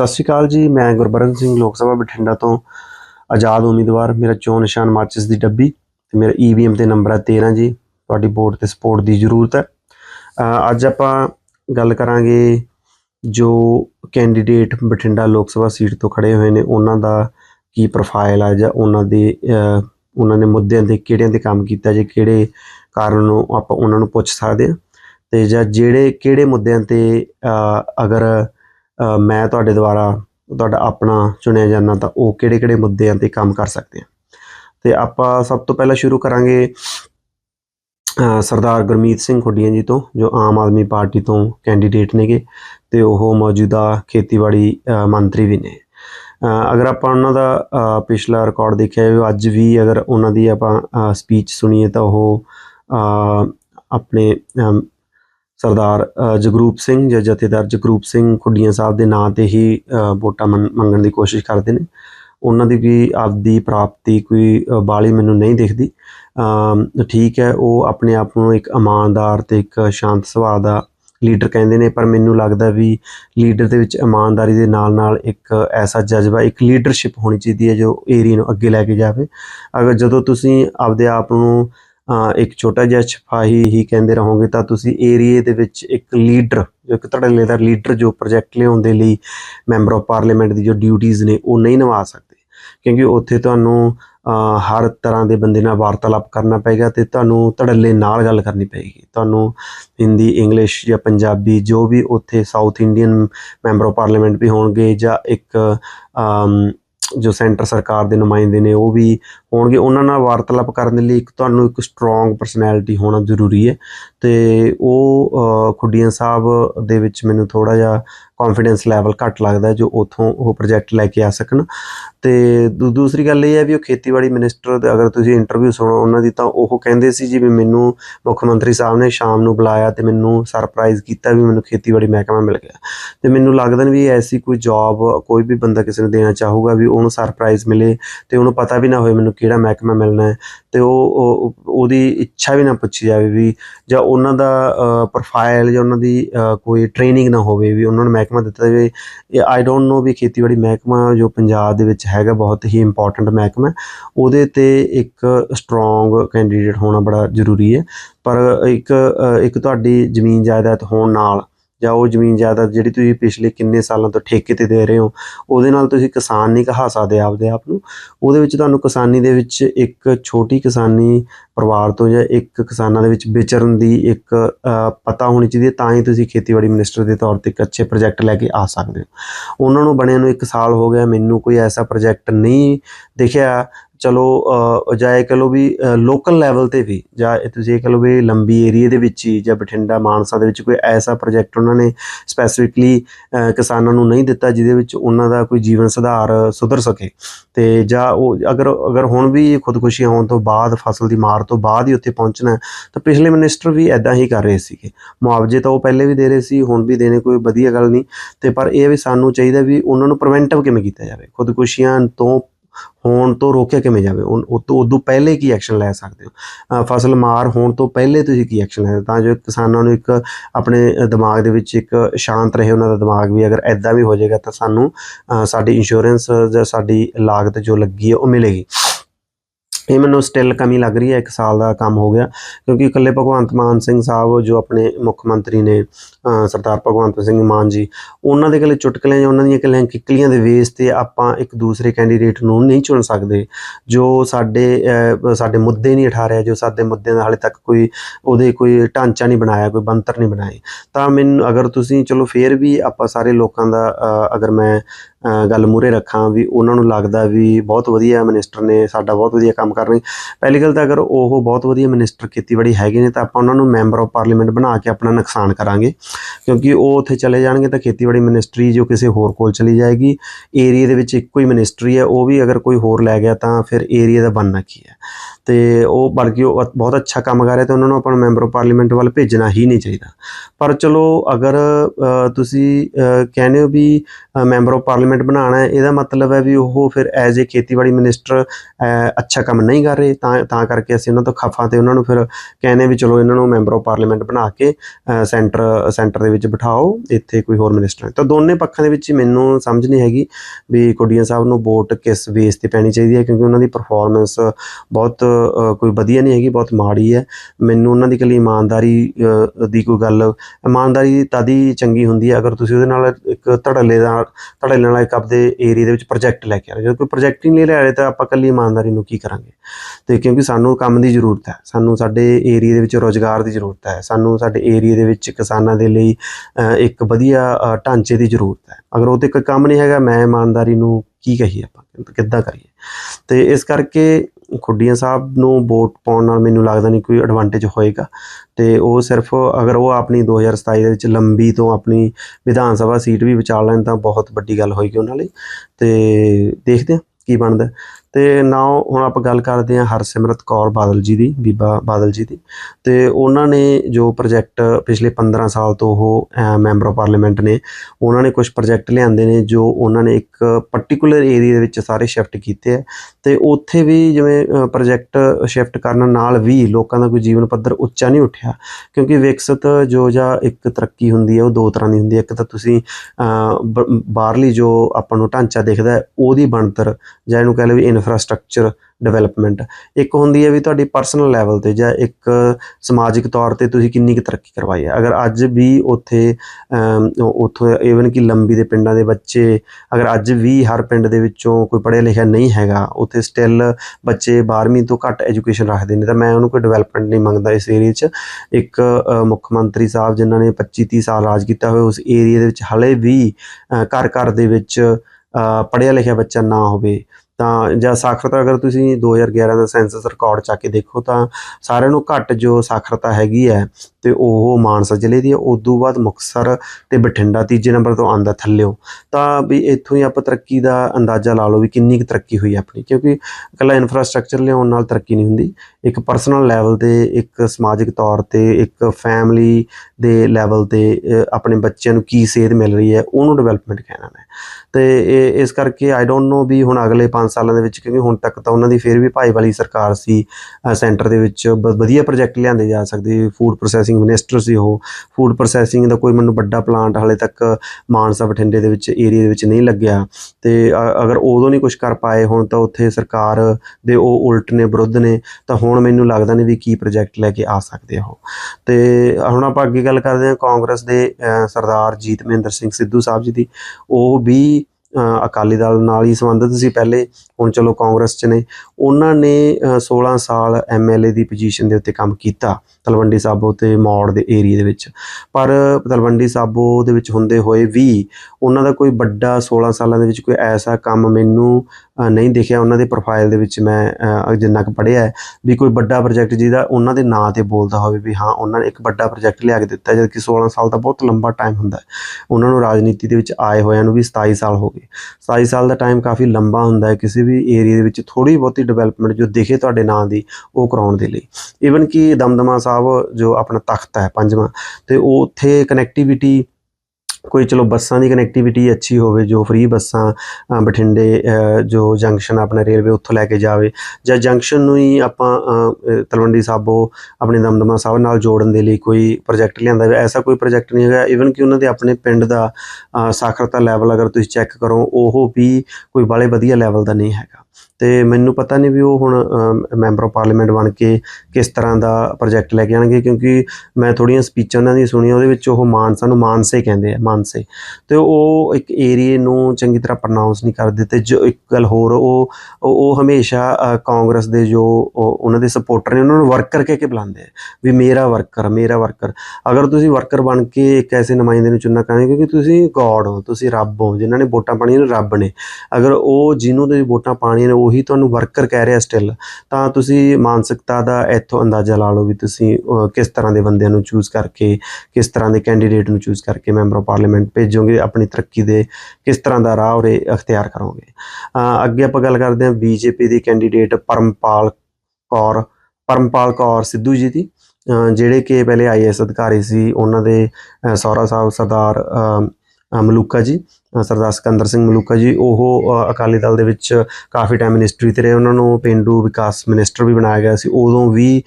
ਸਤਿ ਸ਼੍ਰੀ ਅਕਾਲ ਜੀ, ਮੈਂ ਗੁਰਬਰਨ ਸਿੰਘ ਲੋਕ ਸਭਾ ਬਠਿੰਡਾ ਤੋਂ ਆਜ਼ਾਦ ਉਮੀਦਵਾਰ, ਮੇਰਾ ਚੋਣ ਨਿਸ਼ਾਨ ਮਾਚਿਸ ਦੀ ਡੱਬੀ ਤੇ ਮੇਰਾ ਈਵੀਐਮ ਤੇ ਨੰਬਰ ਹੈ 13 ਜੀ। ਤੁਹਾਡੀ ਵੋਟ ਤੇ ਸਪੋਰਟ ਦੀ ਜ਼ਰੂਰਤ ਹੈ। ਅੱਜ ਆਪਾਂ ਗੱਲ ਕਰਾਂਗੇ ਜੋ ਕੈਂਡੀਡੇਟ ਬਠਿੰਡਾ ਲੋਕ ਸਭਾ ਸੀਟ ਤੋਂ ਖੜੇ ਹੋਏ ਨੇ, ਉਹਨਾਂ ਦਾ ਕੀ ਪ੍ਰੋਫਾਈਲ ਆ ਜਾਂ ਉਹਨਾਂ ਦੇ ਉਹਨਾਂ ਨੇ ਮੁੱਦਿਆਂ ਤੇ ਕਿਹੜਿਆਂ ਤੇ ਕੰਮ ਕੀਤਾ ਜੇ ਕਿਹੜੇ ਕਾਰਨ ਨੂੰ ਆਪਾਂ ਉਹਨਾਂ ਨੂੰ ਪੁੱਛ ਸਕਦੇ ਹਾਂ। ਤੇ ਜਾਂ ਜਿਹੜੇ ਕਿਹੜੇ ਮੁੱਦਿਆਂ ਤੇ ਅਗਰ ਮੈਂ ਤੁਹਾਡੇ ਦੁਆਰਾ ਤੁਹਾਡਾ ਆਪਣਾ ਚੁਣਿਆ ਜਾਂਦਾ ਤਾਂ ਉਹ ਕਿਹੜੇ ਕਿਹੜੇ ਮੁੱਦਿਆਂ ਤੇ ਕੰਮ ਕਰ ਸਕਦੇ ਆ। ਤੇ ਆਪਾਂ ਸਭ ਤੋਂ ਪਹਿਲਾਂ ਸ਼ੁਰੂ ਕਰਾਂਗੇ ਸਰਦਾਰ ਗੁਰਮੀਤ ਸਿੰਘ ਖੁੱਡੀਆਂ ਜੀ ਤੋਂ, ਜੋ ਆਮ ਆਦਮੀ ਪਾਰਟੀ ਤੋਂ ਕੈਂਡੀਡੇਟ ਨੇਗੇ ਤੇ ਉਹ ਮੌਜੂਦਾ ਖੇਤੀਬਾੜੀ ਮੰਤਰੀ ਵੀ ਨੇ। ਅਗਰ ਆਪਾਂ ਉਹਨਾਂ ਦਾ ਪਿਛਲਾ ਰਿਕਾਰਡ ਦੇਖਿਆ ਜਾਵੇ, ਅੱਜ ਵੀ ਅਗਰ ਉਹਨਾਂ ਦੀ ਆਪਾਂ ਸਪੀਚ ਸੁਣੀਏ ਤਾਂ ਉਹ ਆਪਣੇ ਸਰਦਾਰ ਜਗਰੂਪ ਸਿੰਘ ਜਾਂ ਜਥੇਦਾਰ ਜਗਰੂਪ ਸਿੰਘ ਖੁੱਡੀਆਂ ਸਾਹਿਬ ਦੇ ਨਾਂ ਤੇ ਹੀ ਵੋਟਾਂ ਮੰਨ- ਮੰਗਣ ਦੀ ਕੋਸ਼ਿਸ਼ ਕਰਦੇ ਨੇ। ਉਹਨਾਂ ਦੀ ਵੀ ਆਪਦੀ ਪ੍ਰਾਪਤੀ ਕੋਈ ਅ, ਬਾਹਲੀ ਮੈਨੂੰ ਨਹੀਂ ਦਿਖਦੀ। ਠੀਕ ਹੈ ਉਹ ਆਪਣੇ ਆਪ ਨੂੰ ਇੱਕ ਇਮਾਨਦਾਰ ਤੇ ਇੱਕ ਸ਼ਾਂਤ ਸੁਭਾਅ ਦਾ ਲੀਡਰ ਕਹਿੰਦੇ ਨੇ ਪਰ ਮੈਨੂੰ ਲੱਗਦਾ ਵੀ ਲੀਡਰ ਦੇ ਵਿੱਚ ਇਮਾਨਦਾਰੀ ਦੇ ਨਾਲ ਨਾਲ ਇੱਕ ਐਸਾ ਜਜ਼ਬਾ ਇੱਕ ਲੀਡਰਸ਼ਿਪ ਹੋਣੀ ਚਾਹੀਦੀ ਹੈ ਜੋ ਏਰੀਆ ਨੂੰ ਅੱਗੇ ਲੈ ਕੇ ਜਾਵੇ। ਅਗਰ ਜਦੋਂ ਤੁਸੀਂ ਆਪਦੇ ਆਪ ਨੂੰ ਇੱਕ ਛੋਟਾ ਜਿਹਾ ਸਿਪਾਹੀ ਹੀ ਕਹਿੰਦੇ ਰਹੋਗੇ ਤਾਂ ਤੁਸੀਂ ਏਰੀਏ ਦੇ ਵਿੱਚ ਇੱਕ ਲੀਡਰ, ਜੋ ਇੱਕ ਧੜੱਲੇ ਦਾ ਲੀਡਰ ਜੋ ਪ੍ਰੋਜੈਕਟ ਲਿਆਉਣ ਦੇ ਲਈ ਮੈਂਬਰ ਆਫ ਪਾਰਲੀਮੈਂਟ ਦੀ ਜੋ ਡਿਊਟੀਆਂ ਨੇ, ਉਹ ਨਹੀਂ ਨਿਭਾ ਸਕਦੇ। ਕਿਉਂਕਿ ਉੱਥੇ ਤੁਹਾਨੂੰ ਹਰ ਤਰ੍ਹਾਂ ਦੇ ਬੰਦੇ ਨਾਲ ਵਾਰਤਾਲਾਪ ਕਰਨਾ ਪਏਗਾ ਤੇ ਤੁਹਾਨੂੰ ਧੜੱਲੇ ਨਾਲ ਗੱਲ ਕਰਨੀ ਪਏਗੀ। ਤੁਹਾਨੂੰ ਹਿੰਦੀ, ਇੰਗਲਿਸ਼ ਜਾਂ ਪੰਜਾਬੀ ਜੋ ਵੀ ਉੱਥੇ south Indian member of parliament ਵੀ ਹੋਣਗੇ ਜਾਂ ਇੱਕ ਜੋ ਸੈਂਟਰ ਸਰਕਾਰ ਦੇ ਨੁਮਾਇੰਦੇ ਨੇ ਉਹ ਵੀ ਹੋਣਗੇ। ਉਹਨਾਂ ਨਾਲ ਵਾਰਤਾਲਾਪ ਕਰਨ ਦੇ ਲਈ ਇੱਕ ਤੁਹਾਨੂੰ ਇੱਕ ਸਟਰੋਂਗ ਪਰਸਨੈਲਿਟੀ ਹੋਣਾ ਜ਼ਰੂਰੀ ਹੈ। ਤੇ ਉਹ ਖੁੱਡੀਆਂ ਸਾਹਿਬ ਦੇ ਵਿੱਚ ਮੈਨੂੰ ਥੋੜਾ ਜਿਹਾ ਕੌਨਫੀਡੈਂਸ ਲੈਵਲ ਘੱਟ ਲੱਗਦਾ ਜੋ ਉਥੋਂ ਉਹ ਪ੍ਰੋਜੈਕਟ ਲੈ ਕੇ ਆ ਸਕਣ। ਤੇ ਦੂ- ਦੂਸਰੀ ਗੱਲ ਇਹ ਹੈ ਵੀ ਉਹ ਖੇਤੀਬਾੜੀ ਮਿਨਿਸਟਰ ਦੇ ਅਗਰ ਤੁਸੀਂ ਇੰਟਰਵਿਊ ਸੁਣੋ, ਉਹਨਾਂ ਦੀ ਤਾਂ ਉਹ ਕਹਿੰਦੇ ਸੀ ਜਿਵੇਂ ਮੈਨੂੰ ਮੁੱਖ ਮੰਤਰੀ ਸਾਹਿਬ ਨੇ ਸ਼ਾਮ ਨੂੰ ਬੁਲਾਇਆ ਤੇ ਮੈਨੂੰ ਸਰਪ੍ਰਾਈਜ਼ ਕੀਤਾ ਵੀ ਮੈਨੂੰ ਖੇਤੀਬਾੜੀ ਮਹਿਕਮਾ ਮਿਲ ਗਿਆ। ਤੇ ਮੈਨੂੰ ਲੱਗਦਾ ਨਹੀਂ ਵੀ ਐਸੀ ਕੋਈ ਜੌਬ ਕੋਈ ਵੀ ਬੰਦਾ ਕਿਸੇ ਨੂੰ ਦੇਣਾ ਚਾਹੂਗਾ ਵੀ ਉਹਨੂੰ ਸਰਪ੍ਰਾਈਜ਼ ਮਿਲੇ ਤੇ ਉਹਨੂੰ ਪਤਾ ਵੀ ਨਾ ਹੋਵੇ ਮੈਨੂੰ ਕਿਹੜਾ ਮਹਿਕਮਾ ਮਿਲਣਾ ਹੈ। ਤੇ ਉਹ- ਉਹਦੀ ਇੱਛਾ ਵੀ ਨਾ ਪੁੱਛੀ ਜਾਵੇ ਵੀ ਜਾਂ ਉਹਨਾਂ ਦਾ ਪ੍ਰੋਫਾਈਲ ਜਾਂ ਉਹਨਾਂ ਦੀ ਕੋਈ ਟ੍ਰੇਨਿੰਗ ਨਾ ਹੋਵੇ ਵੀ ਉਹਨਾਂ ਨੂੰ ਮਹਿਕਮਾ ਦਿੱਤਾ ਜਾਵੇ। ਆਈ ਡੋਨਟ ਨੋ ਵੀ ਖੇਤੀਬਾੜੀ ਮਹਿਕਮਾ ਜੋ ਪੰਜਾਬ ਦੇ ਵਿੱਚ ਹੈਗਾ, ਬਹੁਤ ਹੀ ਇੰਪੋਰਟੈਂਟ ਮਹਿਕਮਾ ਉਹਦੇ ਤੇ ਇੱਕ ਸਟਰੋਂਗ ਕੈਂਡੀਡੇਟ ਹੋਣਾ ਬੜਾ ਜ਼ਰੂਰੀ ਹੈ। ਪਰ ਇੱਕ ਇੱਕ ਤੁਹਾਡੀ ਜ਼ਮੀਨ ਜਾਇਦਾਦ ਹੋਣ ਨਾਲ ਜਾਂ ਉਹ ਜ਼ਮੀਨ ਜਾਇਦਾਦ ਜਿਹੜੀ ਤੁਸੀਂ ਪਿਛਲੇ ਕਿੰਨੇ ਸਾਲਾਂ ਤੋਂ ਠੇਕੇ ਤੇ ਦੇ ਰਹੇ ਹੋ, ਉਹਦੇ ਨਾਲ ਤੁਸੀਂ ਕਿਸਾਨ ਨਹੀਂ ਕਹਾ ਸਕਦੇ ਆਪਦੇ ਆਪ ਨੂੰ। ਉਹਦੇ ਵਿੱਚ ਤੁਹਾਨੂੰ ਕਿਸਾਨੀ ਦੇ ਵਿੱਚ ਇੱਕ ਛੋਟੀ ਕਿਸਾਨੀ ਪਰਿਵਾਰ ਤੋਂ ਜਾਂ ਇੱਕ ਕਿਸਾਨਾਂ ਦੇ ਵਿੱਚ ਵਿਚਰਨ ਦੀ ਇੱਕ ਪਤਾ ਹੋਣੀ ਚਾਹੀਦੀ ਹੈ, ਤਾਂ ਹੀ ਤੁਸੀਂ ਖੇਤੀਬਾੜੀ ਮਿਨਿਸਟਰ ਦੇ ਤੌਰ ਤੇ ਇੱਕ ਅੱਛੇ ਪ੍ਰੋਜੈਕਟ ਲੈ ਕੇ ਆ ਸਕਦੇ ਹੋ। ਉਹਨਾਂ ਨੂੰ ਬਣਿਆ ਨੂੰ ਇੱਕ ਸਾਲ ਹੋ ਗਿਆ, ਮੈਨੂੰ ਕੋਈ ਐਸਾ ਪ੍ਰੋਜੈਕਟ ਨਹੀਂ ਦਿਖਿਆ। ਚਲੋ ਜਾਂ ਇਹ ਕਹ ਲਓ ਵੀ ਲੋਕਲ ਲੈਵਲ ਤੇ ਵੀ, ਜਾਂ ਇਹ ਤੁਸੀਂ ਇਹ ਕਹ ਲਓ ਵੀ ਲੰਬੀ ਏਰੀਆ ਦੇ ਵਿੱਚ ਹੀ, ਜਾਂ ਬਠਿੰਡਾ ਮਾਨਸਾ ਦੇ ਵਿੱਚ ਕੋਈ ਐਸਾ ਪ੍ਰੋਜੈਕਟ ਉਹਨਾਂ ਨੇ ਸਪੈਸੀਫਿਕਲੀ ਕਿਸਾਨਾਂ ਨੂੰ ਨਹੀਂ ਦਿੱਤਾ ਜਿਹਦੇ ਵਿੱਚ ਉਹਨਾਂ ਦਾ ਕੋਈ ਜੀਵਨ ਸੁਧਾਰ ਸੁਧਰ ਸਕੇ। ਤੇ ਜਾਂ ਉਹ ਅਗਰ ਅਗਰ ਹੁਣ ਵੀ ਖੁਦਕੁਸ਼ੀ ਹੋਣ ਤੋਂ ਬਾਅਦ, ਫਸਲ ਦੀ ਮਾਰ ਤੋਂ ਬਾਅਦ ਹੀ ਉੱਥੇ ਪਹੁੰਚਣਾ, ਤਾਂ ਪਿਛਲੇ ਮਿਨਿਸਟਰ ਵੀ ਐਦਾਂ ਹੀ ਕਰ ਰਹੇ ਸੀਗੇ। ਮੁਆਵਜ਼ੇ ਤਾਂ ਉਹ ਪਹਿਲੇ ਵੀ ਦੇ ਰਹੇ ਸੀ, ਹੁਣ ਵੀ ਦੇਣੇ ਕੋਈ ਵਧੀਆ ਗੱਲ ਨਹੀਂ। ਤੇ ਪਰ ਇਹ ਵੀ ਸਾਨੂੰ ਚਾਹੀਦਾ ਵੀ ਉਹਨਾਂ ਨੂੰ ਪ੍ਰੀਵੈਂਟਿਵ ਕਿਵੇਂ ਕੀਤਾ ਜਾਵੇ? ਖੁਦਕੁਸ਼ੀਆਂ ਤੋਂ ਹੋਣ ਤੋਂ ਰੋਕਿਆ ਕਿਵੇਂ ਜਾਵੇ? ਉਹ ਤੋਂ ਉਦੋਂ ਪਹਿਲੇ ਕੀ ਐਕਸ਼ਨ ਲੈ ਸਕਦੇ ਹੋ? ਫਸਲ ਮਾਰ ਹੋਣ ਤੋਂ ਪਹਿਲੇ ਤੁਸੀਂ ਕੀ ਐਕਸ਼ਨ ਲੈ ਤਾਂ ਜੋ ਕਿਸਾਨਾਂ ਨੂੰ ਇੱਕ ਆਪਣੇ ਦਿਮਾਗ ਦੇ ਵਿੱਚ ਇੱਕ ਸ਼ਾਂਤ ਰਹੇ, ਉਹਨਾਂ ਦਾ ਦਿਮਾਗ ਵੀ ਅਗਰ ਐਦਾਂ ਵੀ ਹੋ ਜਾਏਗਾ ਤਾਂ ਸਾਨੂੰ ਸਾਡੀ ਇੰਸ਼ੋਰੈਂਸ ਜਾਂ ਸਾਡੀ ਲਾਗਤ ਜੋ ਲੱਗੀ ਹੈ ਉਹ ਮਿਲੇਗੀ। ਇਹ ਮੈਨੂੰ ਸਟਿਲ ਕਮੀ ਲੱਗ ਰਹੀ ਹੈ, ਇੱਕ ਸਾਲ ਦਾ ਕੰਮ ਹੋ ਗਿਆ, ਕਿਉਂਕਿ ਇਕੱਲੇ ਭਗਵੰਤ ਮਾਨ ਸਿੰਘ ਸਾਹਿਬ ਜੋ ਆਪਣੇ ਮੁੱਖ ਮੰਤਰੀ ਨੇ ਸਰਦਾਰ ਭਗਵੰਤ ਸਿੰਘ ਮਾਨ ਜੀ, ਉਹਨਾਂ ਦੇ ਇਕੱਲੇ ਚੁਟਕਲਿਆਂ ਜਾਂ ਉਹਨਾਂ ਦੀਆਂ ਇਕੱਲੀਆਂ ਕਿੱਕਲੀਆਂ ਦੇ ਵੇਸ ਤੇ ਆਪਾਂ ਇੱਕ ਦੂਸਰੇ ਕੈਂਡੀਡੇਟ ਨੂੰ ਨਹੀਂ ਚੁਣ ਸਕਦੇ, ਜੋ ਸਾਡੇ ਸਾਡੇ ਮੁੱਦੇ ਨਹੀਂ ਉਠਾ ਰਿਹਾ, ਜੋ ਸਾਡੇ ਮੁੱਦਿਆਂ ਦਾ ਹਾਲੇ ਤੱਕ ਕੋਈ ਉਹਦੇ ਕੋਈ ਢਾਂਚਾ ਨਹੀਂ ਬਣਾਇਆ, ਕੋਈ ਬੰਤਰ ਨਹੀਂ ਬਣਾਏ। ਤਾਂ ਮੈਨੂੰ, ਅਗਰ ਤੁਸੀਂ, ਚਲੋ ਫੇਰ ਵੀ ਆਪਾਂ ਸਾਰੇ ਲੋਕਾਂ ਦਾ ਅਗਰ ਮੈਂ ਗੱਲ ਮੂਰੇ ਰੱਖਾਂ ਵੀ ਉਹਨਾਂ ਨੂੰ ਲੱਗਦਾ ਵੀ ਬਹੁਤ ਵਧੀਆ ਮਿਨਿਸਟਰ ਨੇ ਸਾਡਾ ਬਹੁਤ ਵਧੀਆ ਕੰਮ ਕਰ ਰਹੇ ਪਹਿਲੀ ਗੱਲ ਤਾਂ ਅਗਰ ਉਹ ਬਹੁਤ ਵਧੀਆ ਮਿਨਿਸਟਰ ਖੇਤੀਬਾੜੀ ਹੈਗੇ ਨੇ ਤਾਂ ਆਪਾਂ ਉਹਨਾਂ ਨੂੰ ਮੈਂਬਰ ਆਫ ਪਾਰਲੀਮੈਂਟ ਬਣਾ ਕੇ ਆਪਣਾ ਨੁਕਸਾਨ ਕਰਾਂਗੇ। ਕਿਉਂਕਿ ਉਹ ਉੱਥੇ ਚਲੇ ਜਾਣਗੇ ਤਾਂ ਖੇਤੀਬਾੜੀ ਮਿਨਿਸਟਰੀ ਜੋ ਕਿਸੇ ਹੋਰ ਕੋਲ ਚਲੀ ਜਾਏਗੀ ਏਰੀਆ ਦੇ ਵਿੱਚ ਇੱਕੋ ਹੀ ਮਿਨਿਸਟਰੀ ਹੈ, ਉਹ ਵੀ ਅਗਰ ਕੋਈ ਹੋਰ ਲੈ ਗਿਆ ਤਾਂ ਫਿਰ ਏਰੀਆ ਦਾ ਬਣਨਾ ਕੀ ਹੈ। ਤੇ ਉਹ ਬਲਕਿ ਉਹ ਬਹੁਤ ਅੱਛਾ ਕੰਮ ਕਰ ਰਿਹਾ ਤੇ ਉਹਨਾਂ ਨੂੰ ਆਪਾਂ ਨੂੰ ਮੈਂਬਰ ਆਫ ਪਾਰਲੀਮੈਂਟ ਵੱਲ ਭੇਜਣਾ ਹੀ ਨਹੀਂ ਚਾਹੀਦਾ। ਪਰ ਚਲੋ ਅਗਰ ਤੁਸੀਂ ਕਹਿੰਦੇ ਹੋ ਵੀ ਮੈਂਬਰ ਆਫ ਪਾਰਲੀਮੈਂਟ ਬਣਾਉਣਾ ਹੈ, ਇਹਦਾ ਮਤਲਬ ਹੈ ਵੀ ਉਹ ਫਿਰ ਐਜ਼ ਏ ਖੇਤੀਬਾੜੀ ਮਿਨਿਸਟਰ ਅੱਛਾ ਕੰਮ ਨਹੀਂ ਕਰ ਰਹੇ, ਤਾਂ ਤਾਂ ਕਰਕੇ ਅਸੀਂ ਉਹਨਾਂ ਤੋਂ ਖਫਾ ਤੇ ਉਹਨਾਂ ਨੂੰ ਫਿਰ ਕਹਿੰਦੇ ਵੀ ਚਲੋ ਇਹਨਾਂ ਨੂੰ ਮੈਂਬਰ ਆਫ ਪਾਰਲੀਮੈਂਟ ਬਣਾ ਕੇ ਸੈਂਟਰ ਸੈਂਟਰ ਦੇ ਵਿੱਚ ਬਿਠਾਓ, ਇੱਥੇ ਕੋਈ ਹੋਰ ਮਿਨਿਸਟਰ ਹੈ ਤਾਂ ਦੋਨੇ ਪੱਖਾਂ ਦੇ ਵਿੱਚ ਮੈਨੂੰ ਸਮਝ ਨਹੀਂ ਹੈਗੀ ਵੀ ਕੁੜੀਆਂ ਸਾਹਿਬ ਨੂੰ ਵੋਟ ਕਿਸ ਬੇਸ ਤੇ ਪੈਣੀ ਚਾਹੀਦੀ ਹੈ, ਕਿਉਂਕਿ ਉਹਨਾਂ ਦੀ ਪਰਫਾਰਮੈਂਸ ਬਹੁਤ ਕੋਈ ਵਧੀਆ ਨਹੀਂ ਹੈਗੀ, ਬਹੁਤ ਮਾੜੀ ਹੈ। ਮੈਨੂੰ ਉਹਨਾਂ ਦੀ ਇਕੱਲੀ ਇਮਾਨਦਾਰੀ ਦੀ ਕੋਈ ਗੱਲ, ਇਮਾਨਦਾਰੀ ਤਦੀ ਚੰਗੀ ਹੁੰਦੀ ਹੈ, ਅਗਰ ਤੁਸੀਂ ਉਹਦੇ ਨਾਲ ਇੱਕ ਧੜੱਲੇ ਦਾ, ਧੜੱਲੇ ਨਾਲ ਇੱਕ ਆਪਦੇ ਏਰੀਆ ਦੇ ਵਿੱਚ ਪ੍ਰੋਜੈਕਟ ਲੈ ਕੇ ਆ ਰਹੇ ਜਦੋਂ ਕੋਈ ਪ੍ਰੋਜੈਕਟ ਹੀ ਨਹੀਂ ਲੈ ਰਹੇ ਤਾਂ ਆਪਾਂ ਇਕੱਲੀ ਇਮਾਨਦਾਰੀ ਨੂੰ ਕੀ ਕਰਾਂਗੇ? ਤੇ ਕਿਉਂਕਿ ਸਾਨੂੰ ਕੰਮ ਦੀ ਜ਼ਰੂਰਤ ਹੈ, ਸਾਨੂੰ ਸਾਡੇ ਏਰੀਆ ਦੇ ਵਿੱਚ ਰੋਜ਼ਗਾਰ ਦੀ ਜ਼ਰੂਰਤ ਹੈ, ਸਾਨੂੰ ਸਾਡੇ ਏਰੀਆ ਦੇ ਵਿੱਚ ਕਿਸਾਨਾਂ ਦੇ ਲਈ ਇੱਕ ਵਧੀਆ ਢਾਂਚੇ ਦੀ ਜ਼ਰੂਰਤ ਹੈ। ਅਗਰ ਉਹ ਤੇ ਕੋਈ ਕੰਮ ਨਹੀਂ ਹੈਗਾ, ਮੈਂ ਇਮਾਨਦਾਰੀ ਨੂੰ ਕੀ ਕਹੀਏ ਆਪਾਂ? ਕਿੱਦਾਂ ਕਰੀਏ? ਤੇ ਇਸ ਕਰਕੇ ਖੁੱਡੀਆਂ ਸਾਹਿਬ ਨੂੰ ਵੋਟ ਪਾਉਣ ਨਾਲ ਮੈਨੂੰ ਲੱਗਦਾ ਨਹੀਂ ਕੋਈ ਐਡਵਾਂਟੇਜ ਹੋਏਗਾ। ਤੇ ਉਹ ਸਿਰਫ ਅਗਰ ਉਹ ਆਪਣੀ 2027 ਦੇ ਵਿੱਚ ਲੰਬੀ ਤੋਂ ਆਪਣੀ ਵਿਧਾਨ ਸਭਾ ਸੀਟ ਵੀ ਬਚਾ ਲੈਣ ਤਾਂ ਬਹੁਤ ਵੱਡੀ ਗੱਲ ਹੋਏਗੀ ਉਹਨਾਂ ਲਈ। ਤੇ ਦੇਖਦੇ ਹਾਂ ਕੀ ਬਣਦਾ। ਤੇ ਨਾ ਹੁਣ ਆਪਾਂ ਗੱਲ ਕਰਦੇ ਹਾਂ ਹਰਸਿਮਰਤ ਕੌਰ ਬਾਦਲ ਜੀ ਦੀ, ਬੀਬਾ ਬਾਦਲ ਜੀ ਦੀ। ਤੇ ਉਹਨਾਂ ਨੇ ਜੋ ਪ੍ਰੋਜੈਕਟ ਪਿਛਲੇ 15 ਸਾਲ ਤੋਂ ਉਹ ਮੈਂਬਰ ਆਫ ਪਾਰਲੀਮੈਂਟ ਨੇ, ਉਹਨਾਂ ਨੇ ਕੁਝ ਪ੍ਰੋਜੈਕਟ ਲਿਆਂਦੇ ਨੇ ਜੋ ਉਹਨਾਂ ਨੇ ਇੱਕ ਪਾਰਟਿਕੂਲਰ ਏਰੀਆ ਦੇ ਵਿੱਚ ਸਾਰੇ ਸ਼ਿਫਟ ਕੀਤੇ ਆ। ਤੇ ਉੱਥੇ ਵੀ ਜਿਵੇਂ ਪ੍ਰੋਜੈਕਟ ਸ਼ਿਫਟ ਕਰਨ ਨਾਲ ਵੀ ਲੋਕਾਂ ਦਾ ਕੋਈ ਜੀਵਨ ਪੱਧਰ ਉੱਚਾ ਨਹੀਂ ਉੱਠਿਆ। ਕਿਉਂਕਿ ਵਿਕਸਿਤ ਜੋ ਜਾਂ ਇੱਕ ਤਰੱਕੀ ਹੁੰਦੀ ਹੈ, ਉਹ ਦੋ ਤਰ੍ਹਾਂ ਦੀ ਹੁੰਦੀ ਹੈ। ਇੱਕ ਤਾਂ ਤੁਸੀਂ ਬ- ਬਾਹਰਲੀ ਜੋ ਆਪਾਂ ਨੂੰ ਢਾਂਚਾ ਦਿਖਦਾ ਉਹਦੀ ਬਣਤਰ ਜਾਂ ਇਹਨੂੰ ਕਹਿ ਲਓ ਵੀ ਇਨਫਰਾਸਟ੍ਰਕਚਰ ਡਿਵੈਲਪਮੈਂਟ ਇੱਕ ਹੁੰਦੀ ਹੈ ਵੀ ਤੁਹਾਡੀ ਪਰਸਨਲ ਲੈਵਲ ਤੇ ਜਾਂ ਇੱਕ ਸਮਾਜਿਕ ਤੌਰ ਤੇ ਤੁਸੀਂ ਕਿੰਨੀ ਕੁ ਤਰੱਕੀ ਕਰਵਾਈ ਹੈ। ਅਗਰ ਅੱਜ ਵੀ ਉੱਥੇ ਅਮ, ਉੱਥੋਂ ਈਵਨ ਕਿ ਲੰਬੀ ਦੇ ਪਿੰਡਾਂ ਦੇ ਬੱਚੇ ਅਗਰ ਅੱਜ ਵੀ ਹਰ ਪਿੰਡ ਦੇ ਵਿੱਚੋਂ ਕੋਈ ਪੜ੍ਹਿਆ ਲਿਖਿਆ ਨਹੀਂ ਹੈਗਾ ਉੱਥੇ ਸਟਿਲ ਬੱਚੇ 12ਵੀਂ ਤੋਂ ਘੱਟ ਐਜੂਕੇਸ਼ਨ ਰੱਖਦੇ ਨੇ ਤਾਂ ਮੈਂ ਉਹਨੂੰ ਕੋਈ ਡਿਵੈਲਪਮੈਂਟ ਨਹੀਂ ਮੰਗਦਾ ਇਸ ਏਰੀਆ 'ਚ। ਇੱਕ ਮੁੱਖ ਮੰਤਰੀ ਸਾਹਿਬ ਜਿਨ੍ਹਾਂ ਨੇ 25 30 ਸਾਲ ਰਾਜ ਕੀਤਾ ਹੋਇਆ ਉਸ ਏਰੀਆ ਦੇ ਵਿੱਚ ਹਲੇ ਵੀ ਘਰ ਘਰ ਦੇ ਵਿੱਚ ਪੜ੍ਹਿਆ ਲਿਖਿਆ ਬੱਚਾ ਨਾ ਹੋਵੇ ਤਾਂ ਜਾਂ ਸਾਖਰਤਾ ਅਗਰ ਤੁਸੀਂ 2011 ਦਾ ਸੈਂਸਸ ਰਿਕਾਰਡ ਚੱਕ ਕੇ ਦੇਖੋ ਤਾਂ ਸਾਰਿਆਂ ਨੂੰ ਘੱਟ ਜੋ ਸਾਖਰਤਾ ਹੈਗੀ ਹੈ ਤੇ ਉਹ ਮਾਨਸਾ ਜ਼ਿਲ੍ਹੇ ਦੀ ਹੈ, ਉਦੋਂ ਬਾਅਦ ਮੁਕਤਸਰ ਤੇ ਬਠਿੰਡਾ ਤੀਜੇ ਨੰਬਰ ਤੋਂ ਆਂਦਾ ਥੱਲਿਓ ਤਾਂ ਵੀ ਇੱਥੋਂ ਹੀ ਆਪਾਂ ਤਰੱਕੀ ਦਾ ਅੰਦਾਜ਼ਾ ਲਾ ਲਓ ਵੀ ਕਿੰਨੀ ਕੁ ਤਰੱਕੀ ਹੋਈ ਆਪਣੀ, ਕਿਉਂਕਿ ਇਕੱਲਾ ਇਨਫਰਾਸਟ੍ਰਕਚਰ ਲਿਆਉਣ ਨਾਲ ਤਰੱਕੀ ਨਹੀਂ ਹੁੰਦੀ। ਇੱਕ ਪਰਸਨਲ ਲੈਵਲ ਤੇ, ਇੱਕ ਸਮਾਜਿਕ ਤੌਰ ਤੇ, ਇੱਕ ਫੈਮਿਲੀ ਦੇ ਲੈਵਲ ਤੇ ਆਪਣੇ ਬੱਚਿਆਂ ਨੂੰ ਕੀ ਸੇਧ ਮਿਲ ਰਹੀ ਹੈ, ਉਹਨੂੰ ਡਿਵੈਲਪਮੈਂਟ ਕਹਿਣਾ ਮੈਂ। ਤੇ ਇਹ ਇਸ ਕਰਕੇ ਆਈ ਡੋਨਟ ਨੋ ਵੀ ਹੁਣ ਅਗਲੇ 5 ਸਾਲਾਂ ਦੇ ਵਿੱਚ, ਕਿਉਂਕਿ ਹੁਣ ਤੱਕ ਤਾਂ ਉਹਨਾਂ ਦੀ ਫਿਰ ਵੀ ਭਾਈ ਵਾਲੀ ਸਰਕਾਰ ਸੀ ਸੈਂਟਰ ਦੇ ਵਿੱਚ, ਬ- ਵਧੀਆ ਪ੍ਰੋਜੈਕਟ ਲਿਆਂਦੇ ਜਾ ਸਕਦੇ ਫੂਡ ਪ੍ਰੋਸੈਸਿੰਗ ਮਿਨਿਸਟਰ ਸੀ ਉਹ ਫੂਡ ਪ੍ਰੋਸੈਸਿੰਗ ਦਾ ਕੋਈ ਮੈਨੂੰ ਵੱਡਾ ਪਲਾਂਟ ਹਾਲੇ ਤੱਕ ਮਾਨਸਾ ਬਠਿੰਡੇ ਦੇ ਵਿੱਚ ਏਰੀਆ ਦੇ ਵਿੱਚ ਨਹੀਂ ਲੱਗਿਆ। ਤੇ ਅਗਰ ਉਦੋਂ ਨਹੀਂ ਕੁਝ ਕਰ ਪਾਏ ਹੁਣ ਤਾਂ ਉੱਥੇ ਸਰਕਾਰ ਦੇ ਉਹ ਉਲਟ ਨੇ, ਵਿਰੁੱਧ ਨੇ, ਤਾਂ ਹੁਣ ਮੈਨੂੰ ਲੱਗਦਾ ਨਹੀਂ ਵੀ ਕੀ ਪ੍ਰੋਜੈਕਟ ਲੈ ਕੇ ਆ ਸਕਦੇ ਆ ਉਹ। ਤੇ ਹੁਣ ਆਪਾਂ ਅੱਗੇ ਗੱਲ ਕਰਦੇ ਹਾਂ ਕਾਂਗਰਸ ਦੇ ਸਰਦਾਰ ਜੀਤ ਮਹਿੰਦਰ ਸਿੰਘ ਸਿੱਧੂ ਸਾਹਿਬ ਜੀ ਦੀ। ਉਹ ਵੀ ਅਕਾਲੀ ਦਲ ਨਾਲ ਹੀ ਸੰਬੰਧਿਤ ਸੀ ਪਹਿਲੇ ਹੁਣ ਚਲੋ ਕਾਂਗਰਸ 'ਚ ਨੇ। ਉਹਨਾਂ ਨੇ ਅ, 16 ਸਾਲ ਐਮਐਲਏ ਦੀ ਪੋਜੀਸ਼ਨ ਦੇ ਉੱਤੇ ਕੰਮ ਕੀਤਾ ਤਲਵੰਡੀ ਸਾਬੋ ਤੇ ਮੌੜ ਦੇ ਏਰੀਆ ਦੇ ਵਿੱਚ। ਪਰ ਤਲਵੰਡੀ ਸਾਬੋ ਦੇ ਵਿੱਚ ਹੁੰਦੇ ਹੋਏ ਵੀ ਉਹਨਾਂ ਦਾ ਕੋਈ ਵੱਡਾ 16 ਸਾਲਾਂ ਦੇ ਵਿੱਚ ਕੋਈ ਐਸਾ ਕੰਮ ਮੈਨੂੰ ਨਹੀਂ ਦੇਖਿਆ, ਉਹਨਾਂ ਦੇ ਪ੍ਰੋਫਾਈਲ ਦੇ ਵਿੱਚ ਮੈਂ ਜਿੰਨਾ ਕੁ ਪੜ੍ਹਿਆ ਹੈ, ਵੀ ਕੋਈ ਵੱਡਾ ਪ੍ਰੋਜੈਕਟ ਜਿਹਦਾ ਉਹਨਾਂ ਦੇ ਨਾਂ ਤੇ ਬੋਲਦਾ ਹੋਵੇ ਵੀ ਹਾਂ, ਉਹਨਾਂ ਨੇ ਇੱਕ ਵੱਡਾ ਪ੍ਰੋਜੈਕਟ ਲਿਆ ਕੇ ਦਿੱਤਾ ਜਦ ਕਿ 16 ਸਾਲ ਦਾ ਬਹੁਤ ਲੰਬਾ ਟਾਈਮ ਹੁੰਦਾ ਉਹਨਾਂ ਨੂੰ ਰਾਜਨੀਤੀ ਦੇ ਵਿੱਚ ਆਏ ਹੋਇਆਂ ਨੂੰ ਵੀ 27 ਸਾਲ ਹੋ ਗਏ। 27 ਸਾਲ ਦਾ ਟਾਈਮ ਕਾਫੀ ਲੰਬਾ ਹੁੰਦਾ ਹੈ, ਕਿਸੇ ਵੀ ਏਰੀਆ ਦੇ ਵਿੱਚ ਥੋੜੀ ਬਹੁਤੀ ਡਿਵੈਲਪਮੈਂਟ ਜੋ ਦਿਖੇ ਤੁਹਾਡੇ ਨਾਂ ਦੀ, ਉਹ ਕਰਾਉਣ ਦੇ ਲਈ। ਈਵਨ ਕਿ ਦਮਦਮਾ ਸਾਹਿਬ ਜੋ ਆਪਣਾ ਤਖਤ ਹੈ, ਪੰਜਵਾਂ, ਤੇ ਉਹ ਉੱਥੇ ਕਨੈਕਟੀਵਿਟੀ ਕੋਈ ਚਲੋ ਬੱਸਾਂ ਦੀ ਕਨੈਕਟੀਵਿਟੀ ਅੱਛੀ ਹੋਵੇ, ਜੋ ਫ੍ਰੀ ਬੱਸਾਂ ਬਠਿੰਡੇ ਜੋ ਜੰਕਸ਼ਨ ਆਪਣਾ ਰੇਲਵੇ ਉੱਥੋਂ ਲੈ ਕੇ ਜਾਵੇ, ਜਾਂ ਜੰਕਸ਼ਨ ਨੂੰ ਹੀ ਆਪਾਂ ਤਲਵੰਡੀ ਸਾਬੋ, ਆਪਣੇ ਦਮਦਮਾ ਸਾਹਿਬ ਨਾਲ ਜੋੜਨ ਦੇ ਲਈ ਕੋਈ ਪ੍ਰੋਜੈਕਟ ਲਿਆਂਦਾ ਹੈ ਐਸਾ ਕੋਈ ਪ੍ਰੋਜੈਕਟ ਨਹੀਂ ਹੈਗਾ ਈਵਨ ਕਿ ਉਹਨਾਂ ਦੇ ਆਪਣੇ ਪਿੰਡ ਦਾ ਸਾਖਰਤਾ ਲੈਵਲ ਅਗਰ ਤੁਸੀਂ ਚੈੱਕ ਕਰੋ, ਉਹ ਵੀ ਕੋਈ ਬਾਲੇ ਵਧੀਆ ਲੈਵਲ ਦਾ ਨਹੀਂ ਹੈਗਾ। ਤੇ ਮੈਨੂੰ ਪਤਾ ਨਹੀਂ ਵੀ ਉਹ ਹੁਣ ਮੈਂਬਰ ਆਫ ਪਾਰਲੀਮੈਂਟ ਬਣ ਕੇ ਕਿਸ ਤਰ੍ਹਾਂ ਦਾ ਪ੍ਰੋਜੈਕਟ ਲੈ ਕੇ ਆਣਗੇ ਕਿਉਂਕਿ ਮੈਂ ਥੋੜੀਆਂ ਸਪੀਚਾਂ ਉਹਨਾਂ ਦੀ ਸੁਣੀਆਂ, ਉਹਦੇ ਵਿੱਚ ਉਹ ਮਾਨਸਾ ਨੂੰ ਮਾਨਸੇ ਕਹਿੰਦੇ ਆ, ਮਾਨਸੇ। ਤੇ ਉਹ ਇੱਕ ਏਰੀਏ ਨੂੰ ਚੰਗੀ ਤਰ੍ਹਾਂ ਪ੍ਰੋਨਾਂਸ ਨਹੀਂ ਕਰਦੇ ਤੇ ਜੋ ਇੱਕ ਗੱਲ ਹੋਰ, ਉਹ ਉਹ ਹਮੇਸ਼ਾ ਕਾਂਗਰਸ ਦੇ ਜੋ ਉਹਨਾਂ ਦੇ ਸਪੋਰਟਰ ਨੇ, ਉਹਨਾਂ ਨੂੰ ਵਰਕਰ ਕਹਿ ਕੇ ਬੁਲਾਉਂਦੇ ਆ ਵੀ ਮੇਰਾ ਵਰਕਰ ਮੇਰਾ ਵਰਕਰ ਅਗਰ ਤੁਸੀਂ ਵਰਕਰ ਬਣ ਕੇ ਇੱਕ ਐਸੇ ਨੁਮਾਇੰਦੇ ਨੂੰ ਚੁਣਨਾ ਚਾਹੁੰਦੇ ਕਿਉਂਕਿ ਤੁਸੀਂ ਗੋਡ ਹੋ, ਤੁਸੀਂ ਰੱਬ ਹੋ, ਜਿਨ੍ਹਾਂ ਨੇ ਵੋਟਾਂ ਪਾਣੀਆਂ ਨੇ, ਰੱਬ ਨੇ। ਅਗਰ ਉਹ, ਜਿਹਨੂੰ ਤੁਸੀਂ ਵੋਟਾਂ ਪਾਣੀਆਂ ਨੇ ਉਹੀ ਤੁਹਾਨੂੰ ਵਰਕਰ ਕਹਿ ਰਿਹਾ ਸਟਿਲ ਤਾਂ ਤੁਸੀਂ ਮਾਨਸਿਕਤਾ ਦਾ ਇੱਥੋਂ ਅੰਦਾਜ਼ਾ ਲਾ ਲਓ ਵੀ ਤੁਸੀਂ ਕਿਸ ਤਰ੍ਹਾਂ ਦੇ ਬੰਦਿਆਂ ਨੂੰ ਚੂਜ਼ ਕਰਕੇ ਕਿਸ ਤਰ੍ਹਾਂ ਦੇ ਕੈਂਡੀਡੇਟ ਨੂੰ ਚੂਜ਼ ਕਰਕੇ ਮੈਂਬਰ ਆਫ ਪਾਰਲੀਮੈਂਟ ਭੇਜੋਗੇ ਆਪਣੀ ਤਰੱਕੀ ਦੇ ਕਿਸ ਤਰ੍ਹਾਂ ਦਾ ਰਾਹ ਉਰੇ ਅਖਤਿਆਰ ਕਰੋਗੇ। ਅੱਗੇ ਆਪਾਂ ਗੱਲ ਕਰਦੇ ਹਾਂ ਬੀਜੇਪੀ ਦੀ ਕੈਂਡੀਡੇਟ ਪਰਮਪਾਲ ਕੌਰ ਪਰਮਪਾਲ ਕੌਰ ਸਿੱਧੂ ਜੀ ਦੀ ਜਿਹੜੇ ਕਿ ਪਹਿਲੇ ਆਈਐਸ ਅਧਿਕਾਰੀ ਸੀ ਉਹਨਾਂ ਦੇ ਅ, ਸਹੁਰਾ ਸਾਹਿਬ ਸਰਦਾਰ ਮਲੂਕਾ ਜੀ ਸਰਦਾਰ ਸਿਕੰਦਰ ਸਿੰਘ ਮਲੂਕਾ ਜੀ, ਉਹ ਅਕਾਲੀ ਦਲ ਦੇ ਵਿੱਚ ਕਾਫੀ ਟਾਈਮ ਮਿਨਿਸਟਰੀ ਤੇ ਰਹੇ। ਉਹਨਾਂ ਨੂੰ ਪਿੰਡੂ ਵਿਕਾਸ ਮਿਨਿਸਟਰ ਵੀ ਬਣਾਇਆ ਗਿਆ ਸੀ। ਉਦੋਂ ਵੀ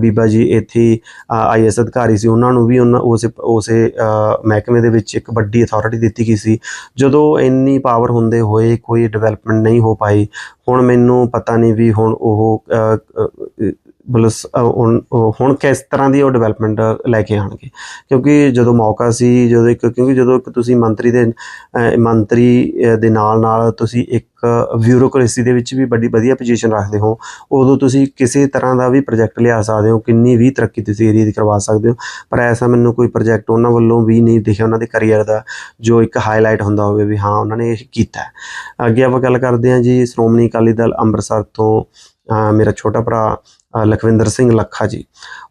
ਬੀਬਾ ਜੀ ਇੱਥੇ ਆਈਐਸ ਅਧਿਕਾਰੀ ਸੀ। ਉਹਨਾਂ ਨੂੰ ਵੀ ਉਹਨਾਂ, ਉਸੇ ਉਸੇ ਮਹਿਕਮੇ ਦੇ ਵਿੱਚ ਇੱਕ ਵੱਡੀ ਅਥਾਰਟੀ ਦਿੱਤੀ ਗਈ ਸੀ। ਜਦੋਂ ਇੰਨੀ ਪਾਵਰ ਹੁੰਦੇ ਹੋਏ ਕੋਈ ਡਿਵੈਲਪਮੈਂਟ ਨਹੀਂ ਹੋ ਪਾਈ, ਹੁਣ ਮੈਨੂੰ ਪਤਾ ਨਹੀਂ ਵੀ ਹੁਣ ਉਹ ਅ, ਹੁਣ ਉਹ ਹੁਣ ਕਿਸ ਤਰ੍ਹਾਂ ਦੀ ਉਹ ਡਿਵੈਲਪਮੈਂਟ ਲੈ ਕੇ ਆਣਗੇ ਕਿਉਂਕਿ ਜਦੋਂ ਮੌਕਾ ਸੀ ਜਦੋਂ ਇੱਕ ਕਿਉਂਕਿ ਜਦੋਂ ਇੱਕ ਤੁਸੀਂ ਮੰਤਰੀ ਦੇ ਮੰਤਰੀ ਦੇ ਨਾਲ ਨਾਲ ਤੁਸੀਂ ਇੱਕ ਬਿਊਰੋਕ੍ਰੇਸੀ ਦੇ ਵਿੱਚ ਵੀ ਵੱਡੀ ਵਧੀਆ ਪੋਜੀਸ਼ਨ ਰੱਖਦੇ ਹੋ ਉਦੋਂ ਤੁਸੀਂ ਕਿਸੇ ਤਰ੍ਹਾਂ ਦਾ ਵੀ ਪ੍ਰੋਜੈਕਟ ਲਿਆ ਸਕਦੇ ਹੋ ਕਿੰਨੀ ਵੀ ਤਰੱਕੀ ਤੁਸੀਂ ਏਰੀਆ ਦੀ ਕਰਵਾ ਸਕਦੇ ਹੋ। ਪਰ ਐਸਾ ਮੈਨੂੰ ਕੋਈ ਪ੍ਰੋਜੈਕਟ ਉਹਨਾਂ ਵੱਲੋਂ ਵੀ ਨਹੀਂ ਦਿਖਿਆ ਉਹਨਾਂ ਦੇ ਕੈਰੀਅਰ ਦਾ ਜੋ ਇੱਕ ਹਾਈਲਾਈਟ ਹੁੰਦਾ ਹੋਵੇ ਵੀ ਹਾਂ ਉਹਨਾਂ ਨੇ ਇਹ ਕੀਤਾ। ਅੱਗੇ ਆਪਾਂ ਗੱਲ ਕਰਦੇ ਹਾਂ ਜੀ ਸ਼੍ਰੋਮਣੀ ਅਕਾਲੀ ਦਲ ਅੰਮ੍ਰਿਤਸਰ ਤੋਂ ਮੇਰਾ ਛੋਟਾ ਭਰਾ ਲਖਵਿੰਦਰ ਸਿੰਘ ਲੱਖਾ ਜੀ।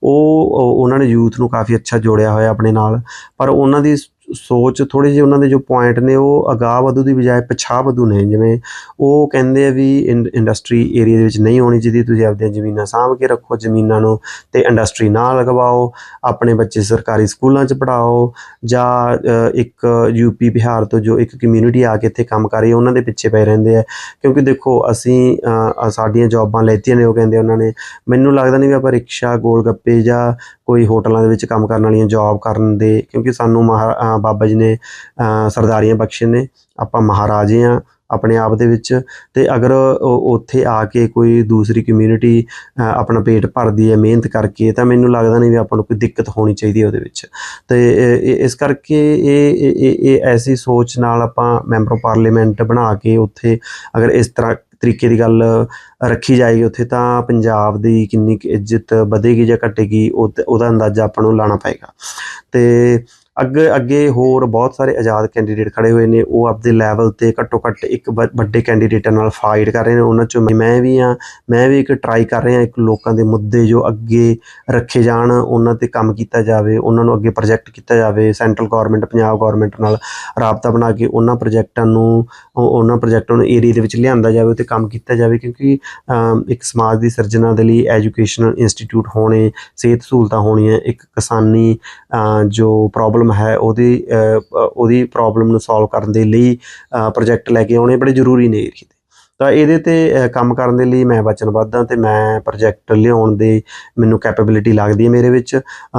ਉਹ, ਉਹਨਾਂ ਨੇ ਯੂਥ ਨੂੰ ਕਾਫੀ ਅੱਛਾ ਜੋੜਿਆ ਹੋਇਆ ਆਪਣੇ ਨਾਲ। ਪਰ ਉਹਨਾਂ ਦੀ ਸੋਚ ਥੋੜੀ ਜਿਹੇ ਉਹਨਾਂ ਦੇ ਜੋ ਪੁਆਇੰਟ ਨੇ ਉਹ ਅਗਾਹ ਵਧੂ ਦੀ ਬਜਾਏ ਪਛਾਹ ਵਧੂ ਨੇ। ਜਿਵੇਂ ਉਹ ਕਹਿੰਦੇ ਆ ਵੀ ਇੰ- ਇੰਡਸਟਰੀ ਏਰੀਆ ਦੇ ਵਿੱਚ ਨਹੀਂ ਹੋਣੀ ਚਾਹੀਦੀ ਤੁਸੀਂ ਆਪਦੀਆਂ ਜ਼ਮੀਨਾਂ ਸਾਂਭ ਕੇ ਰੱਖੋ ਜ਼ਮੀਨਾਂ ਨੂੰ ਤੇ ਇੰਡਸਟਰੀ ਨਾ ਲਗਵਾਓ ਆਪਣੇ ਬੱਚੇ ਸਰਕਾਰੀ ਸਕੂਲਾਂ 'ਚ ਪੜਾਓ ਜਾਂ ਅ, ਇੱਕ ਯੂਪੀ ਬਿਹਾਰ ਤੋਂ ਜੋ ਇੱਕ ਕਮਿਊਨਿਟੀ ਆ ਕੇ ਇੱਥੇ ਕੰਮ ਕਰ ਰਹੀ ਹੈ ਉਹਨਾਂ ਦੇ ਪਿੱਛੇ ਪਏ ਰਹਿੰਦੇ ਆ। ਕਿਉਂਕਿ ਦੇਖੋ ਅਸੀਂ ਸਾਡੀਆਂ ਜੌਬਾਂ ਲੈਤੀਆਂ ਨੇ ਉਹ ਕਹਿੰਦੇ ਉਹਨਾਂ ਨੇ। ਮੈਨੂੰ ਲੱਗਦਾ ਨਹੀਂ ਵੀ ਆਪਾਂ ਰਿਕਸ਼ਾ ਗੋਲ ਗੱਪੇ ਜਾਂ ਕੋਈ ਹੋਟਲਾਂ ਦੇ ਵਿੱਚ ਕੰਮ ਕਰਨ ਵਾਲੀਆਂ ਜੌਬ ਕਰਨ ਦੇ, ਕਿਉਂਕਿ ਸਾਨੂੰ ਮਹਾ ਬਾਬਾ ਜੀ ਨੇ ਸਰਦਾਰੀਆਂ ਬਖਸ਼ੇ ਨੇ, ਆਪਾਂ ਮਹਾਰਾਜੇ ਆ ਆਪਣੇ ਆਪ ਦੇ ਵਿੱਚ, ਤੇ ਅਗਰ ਉੱਥੇ ਆ ਕੇ ਕੋਈ ਦੂਸਰੀ ਕਮਿਊਨਿਟੀ ਆਪਣਾ ਪੇਟ ਭਰਦੀ ਹੈ, ਮਿਹਨਤ ਕਰਕੇ, ਤਾਂ ਮੈਨੂੰ ਲੱਗਦਾ ਨਹੀਂ ਵੀ ਆਪਾਂ ਨੂੰ ਕੋਈ ਦਿੱਕਤ ਹੋਣੀ ਚਾਹੀਦੀ ਹੈ ਉਹਦੇ ਵਿੱਚ। ਤੇ ਇਸ ਕਰਕੇ ਇਹ ਇਹ ਇਹ ਐਸੀ ਸੋਚ ਨਾਲ ਆਪਾਂ ਮੈਂਬਰ ਪਾਰਲੀਮੈਂਟ ਬਣਾ ਕੇ ਉੱਥੇ ਅਗਰ ਇਸ ਤਰ੍ਹਾਂ ਤਰੀਕੇ ਦੀ ਗੱਲ ਰੱਖੀ ਜਾਏਗੀ ਉੱਥੇ, ਤਾਂ ਪੰਜਾਬ ਦੀ ਕਿੰਨੀ ਕੁ ਇੱਜ਼ਤ ਵਧੇਗੀ ਜਾਂ ਘਟੇਗੀ ਉਹਦਾ ਅੰਦਾਜ਼ਾ ਆਪਾਂ ਨੂੰ ਲਾਣਾ ਪਏਗਾ। ਤੇ ਅੱਗੇ ਅੱਗੇ ਹੋਰ ਬਹੁਤ ਸਾਰੇ ਆਜ਼ਾਦ ਕੈਂਡੀਡੇਟ ਖੜੇ ਹੋਏ ਨੇ, ਉਹ ਆਪਦੇ ਲੈਵਲ ਤੇ ਘੱਟੋ ਘੱਟ ਇੱਕ ਵ- ਵੱਡੇ ਕੈਂਡੀਡੇਟਾਂ ਨਾਲ ਫਾਈਟ ਕਰ ਰਹੇ ਨੇ, ਉਹਨਾਂ ਚੋਂ ਮੈਂ ਵੀ ਆ ਮੈਂ ਵੀ ਇੱਕ ਟਰਾਈ ਕਰ ਰਿਹਾ, ਇੱਕ ਲੋਕਾਂ ਦੇ ਮੁੱਦੇ ਜੋ ਅੱਗੇ ਰੱਖੇ ਜਾਣ, ਉਹਨਾਂ ਤੇ ਕੰਮ ਕੀਤਾ ਜਾਵੇ, ਉਹਨਾਂ ਨੂੰ ਅੱਗੇ ਪ੍ਰੋਜੈਕਟ ਕੀਤਾ ਜਾਵੇ ਸੈਂਟਰਲ ਗਵਰਨਮੈਂਟ ਪੰਜਾਬ ਗਵਰਨਮੈਂਟ ਨਾਲ ਰਾਬਤਾ ਬਣਾ ਕੇ ਉਹਨਾਂ ਪ੍ਰੋਜੈਕਟਾਂ ਨੂੰ ਉਹਨਾਂ ਪ੍ਰੋਜੈਕਟਾਂ ਨੂੰ ਏਰੀਆ ਦੇ ਵਿੱਚ ਲਿਆਂਦਾ ਜਾਵੇ ਤੇ ਕੰਮ ਕੀਤਾ ਜਾਵੇ, ਕਿਉਂਕਿ ਇੱਕ ਸਮਾਜ ਦੀ ਸਿਰਜਣਾ ਦੇ ਲਈ ਐਜੂਕੇਸ਼ਨਲ ਇੰਸਟੀਚਿਊਟ ਹੋਣੇ, ਸਿਹਤ ਸਹੂਲਤਾਂ ਹੋਣੀਆਂ, ਇੱਕ ਕਿਸਾਨੀ ਜੋ ਪ੍ਰੋਬਲਮ ਪ੍ਰੋਬਲਮ ਹੈ, ਉਹਦੀ ਉਹਦੀ ਪ੍ਰੋਬਲਮ ਨੂੰ ਸੋਲਵ ਕਰਨ ਦੇ ਲਈ ਪ੍ਰੋਜੈਕਟ ਲੈ ਕੇ ਆਉਣੇ ਬੜੇ ਜ਼ਰੂਰੀ ਨੇ ਕਿਤੇ ਤਾਂ ਇਹਦੇ ਤੇ ਕੰਮ ਕਰਨ ਦੇ ਲਈ ਮੈਂ ਵਚਨਬੱਧ ਹਾਂ ਤੇ ਮੈਂ ਪ੍ਰੋਜੈਕਟ ਲਿਆਉਣ ਦੇ ਮੈਨੂੰ ਕੈਪੇਬਿਲਿਟੀ ਲੱਗਦੀ ਹੈ ਮੇਰੇ ਵਿੱਚ।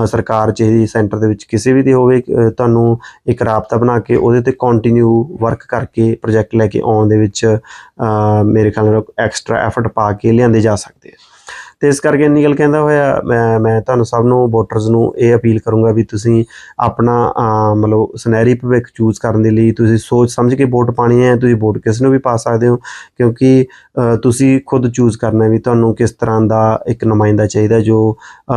ਸਰਕਾਰ ਚਾਹੇ ਸੈਂਟਰ ਦੇ ਵਿੱਚ ਕਿਸੇ ਵੀ ਦੇ ਹੋਵੇ ਤੁਹਾਨੂੰ ਇੱਕ ਰਾਬਤਾ ਬਣਾ ਕੇ ਉਹਦੇ ਤੇ ਕੰਟੀਨਿਊ ਵਰਕ ਕਰਕੇ ਪ੍ਰੋਜੈਕਟ ਲੈ ਕੇ ਆਉਣ ਦੇ ਵਿੱਚ ਮੇਰੇ ਖਿਆਲ ਨਾਲ ਐਕਸਟਰਾ ਐਫਰਟ ਪਾ ਕੇ ਲਿਆਂਦੇ ਜਾ ਸਕਦੇ ਆ। ਤੇ ਇਸ ਕਰਕੇ ਇੰਨੀ ਗੱਲ ਕਹਿੰਦਾ ਹੋਇਆ, ਮੈਂ ਮੈਂ ਤੁਹਾਨੂੰ ਸਭ ਨੂੰ ਵੋਟਰਸ ਨੂੰ ਇਹ ਅਪੀਲ ਕਰੂੰਗਾ ਵੀ ਤੁਸੀਂ ਆਪਣਾ ਮਤਲਬ ਸੁਨਹਿਰੀ ਭਵਿੱਖ ਚੂਜ਼ ਕਰਨ ਦੇ ਲਈ ਤੁਸੀਂ ਸੋਚ ਸਮਝ ਕੇ ਵੋਟ ਪਾਣੀ ਹੈ, ਤੁਸੀਂ ਵੋਟ ਕਿਸ ਨੂੰ ਵੀ ਪਾ ਸਕਦੇ ਹੋ, ਕਿਉਂਕਿ ਤੁਸੀਂ ਖੁਦ ਚੂਜ਼ ਕਰਨਾ ਵੀ ਤੁਹਾਨੂੰ ਕਿਸ ਤਰ੍ਹਾਂ ਦਾ ਇੱਕ ਨੁਮਾਇੰਦਾ ਚਾਹੀਦਾ ਜੋ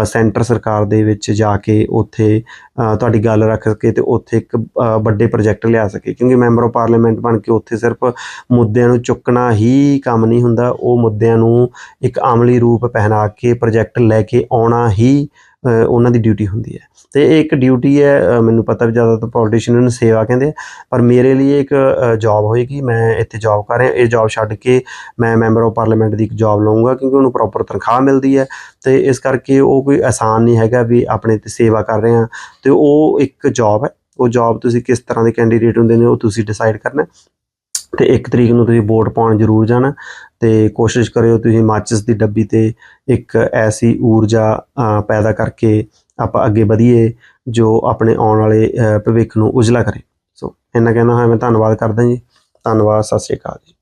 ਸੈਂਟਰ ਸਰਕਾਰ ਦੇ ਵਿੱਚ ਜਾ ਕੇ ਉੱਥੇ ਤੁਹਾਡੀ ਗੱਲ ਰੱਖ ਸਕੇ ਤੇ ਉੱਥੇ ਇੱਕ ਵੱਡੇ ਪ੍ਰੋਜੈਕਟ ਲਿਆ ਸਕੇ, ਕਿਉਂਕਿ ਮੈਂਬਰ ਆਫ ਪਾਰਲੀਮੈਂਟ ਬਣ ਕੇ ਉੱਥੇ ਸਿਰਫ ਮੁੱਦਿਆਂ ਨੂੰ ਚੁੱਕਣਾ ਹੀ ਕੰਮ ਨਹੀਂ ਹੁੰਦਾ, ਉਹ ਮੁੱਦਿਆਂ ਨੂੰ ਇੱਕ ਅਮਲੀ ਰੂਪ ਪਹਿਨਾ ਕੇ ਪ੍ਰੋਜੈਕਟ ਲੈ ਕੇ ਆਉਣਾ ਹੀ ਉਹਨਾਂ ਦੀ ਡਿਊਟੀ ਹੁੰਦੀ ਹੈ। ਤੇ ਇਹ ਇੱਕ ਡਿਊਟੀ ਹੈ ਮੈਨੂੰ ਪਤਾ ਵੀ ਜ਼ਿਆਦਾਤਰ ਪੋਲੀਟੀਸ਼ੀਅਨ ਨੂੰ ਸੇਵਾ ਕਹਿੰਦੇ ਪਰ ਮੇਰੇ ਲਈ ਇੱਕ ਜੌਬ ਹੋਏਗੀ। ਮੈਂ ਇੱਥੇ ਜੌਬ ਕਰ ਰਿਹਾ, ਇਹ ਜੌਬ ਛੱਡ ਕੇ ਮੈਂ ਮੈਂਬਰ ਆਫ ਪਾਰਲੀਮੈਂਟ ਦੀ ਇੱਕ ਜੌਬ ਲਵਾਂਗਾ ਕਿਉਂਕਿ ਉਹਨੂੰ ਪ੍ਰੋਪਰ ਤਨਖਾਹ ਮਿਲਦੀ ਹੈ। ਤੇ ਇਸ ਕਰਕੇ ਉਹ ਕੋਈ ਆਸਾਨ ਨਹੀਂ ਹੈਗਾ ਵੀ ਆਪਣੇ ਤੇ ਸੇਵਾ ਕਰ ਰਹੇ ਹਾਂ ਤੇ ਉਹ ਇੱਕ ਜੌਬ ਹੈ। ਉਹ ਜੌਬ ਤੁਸੀਂ ਕਿਸ ਤਰ੍ਹਾਂ ਦੇ ਕੈਂਡੀਡੇਟ ਹੁੰਦੇ ਨੇ, ਉਹ ਤੁਸੀਂ ਡਿਸਾਈਡ ਕਰਨਾ ਤੇ ਇੱਕ ਤਰੀਕ ਨੂੰ ਤੁਸੀਂ ਵੋਟ ਪਾਉਣ ਜ਼ਰੂਰ ਜਾਣਾ ਤੇ ਕੋਸ਼ਿਸ਼ ਕਰਿਓ ਤੁਸੀਂ ਮਾਚਿਸ ਦੀ ਡੱਬੀ ਤੇ ਇੱਕ ਐਸੀ ਊਰਜਾ ਪੈਦਾ ਕਰਕੇ ਆਪਾਂ ਅੱਗੇ ਵਧੀਏ, ਜੋ ਆਪਣੇ ਆਉਣ ਵਾਲੇ ਭਵਿੱਖ ਨੂੰ ਉਜਲਾ ਕਰੇ। ਸੋ, ਇੰਨਾ ਕਹਿਣਾ ਹੋਇਆ, ਮੈਂ ਧੰਨਵਾਦ ਕਰਦਾ ਜੀ। ਧੰਨਵਾਦ, ਸਤਿ ਸ਼੍ਰੀ ਅਕਾਲ ਜੀ।